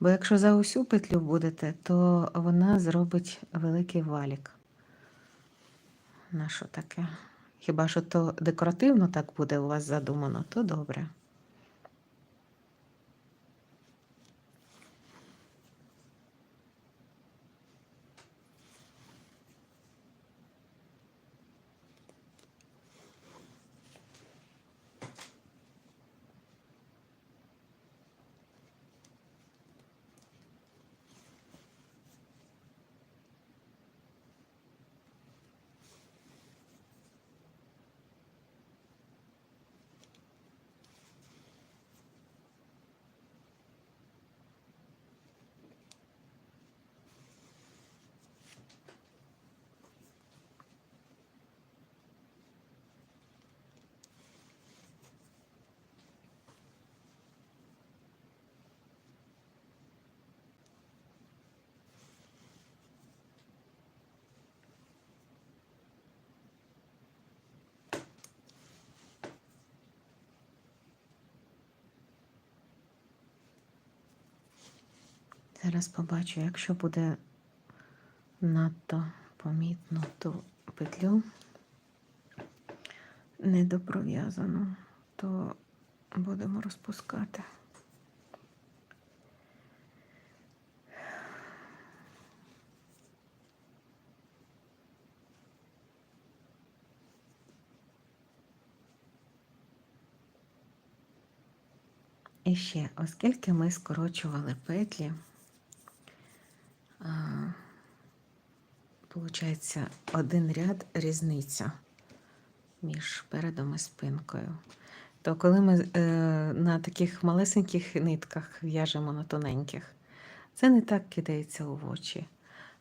Бо якщо за усю петлю будете, то вона зробить великий валік. На що таке? Хіба що то декоративно так буде у вас задумано, то добре. Зараз побачу, якщо буде надто помітно ту петлю недопров'язану, то будемо розпускати. І ще, оскільки ми скорочували петлі, Получається один ряд різниця між передом і спинкою. То коли ми е, на таких малесеньких нитках в'яжемо на тоненьких, це не так кидається у очі.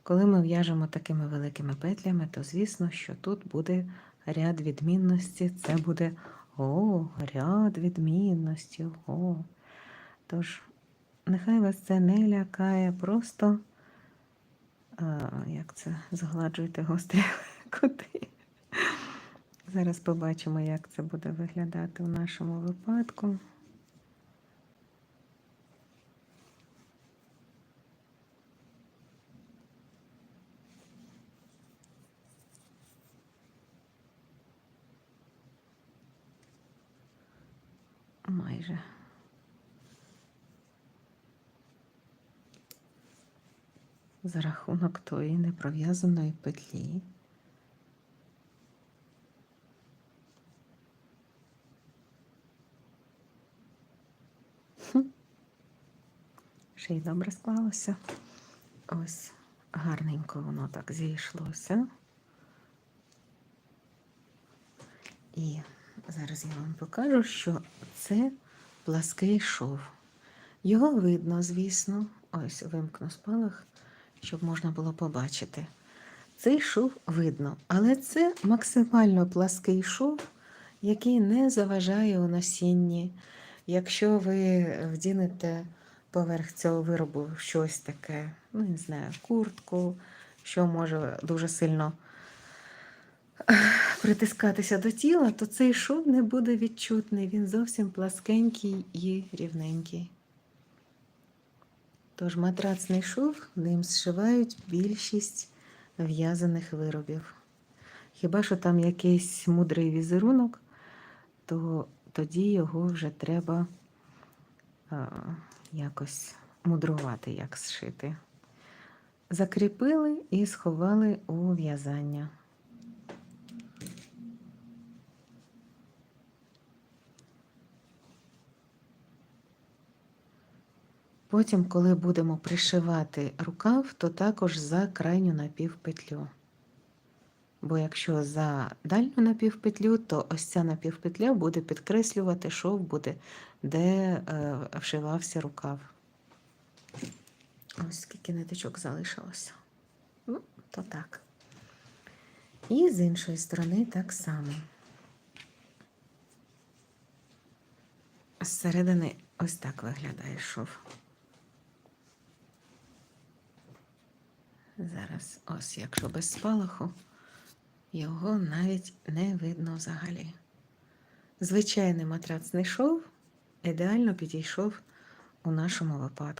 Коли ми в'яжемо такими великими петлями, то звісно, що тут буде ряд відмінності, це буде о, ряд відмінності. о. Тож, нехай вас це не лякає, просто як це згладжуєте гострі кути. Зараз побачимо, як це буде виглядати у нашому випадку. Майже. За рахунок тої непров'язаної петлі. Ще й добре склалося. Ось гарненько воно так зійшлося. І зараз я вам покажу, що це плаский шов. Його видно, звісно, ось вимкну спалах щоб можна було побачити. Цей шов видно, але це максимально плаский шов, який не заважає у насінні. Якщо ви вдінете поверх цього виробу щось таке, ну, не знаю, куртку, що може дуже сильно притискатися до тіла, то цей шов не буде відчутний, він зовсім пласкенький і рівненький. Тож матрацний шов ним зшивають більшість в'язаних виробів. Хіба що там якийсь мудрий візерунок, то тоді його вже треба а, якось мудрувати, як зшити. Закріпили і сховали у в'язання. Потім, коли будемо пришивати рукав, то також за крайню напівпетлю. Бо якщо за дальню напівпетлю, то ось ця напівпетля буде підкреслювати шов буде, де е, вшивався рукав. Ось скільки ниточок залишилося. Ну, то так. І з іншої сторони так само. Зсередини ось так виглядає шов. Зараз, ось, якщо без спалаху, його навіть не видно взагалі. Звичайний матрац знайшов, ідеально підійшов у нашому випадку.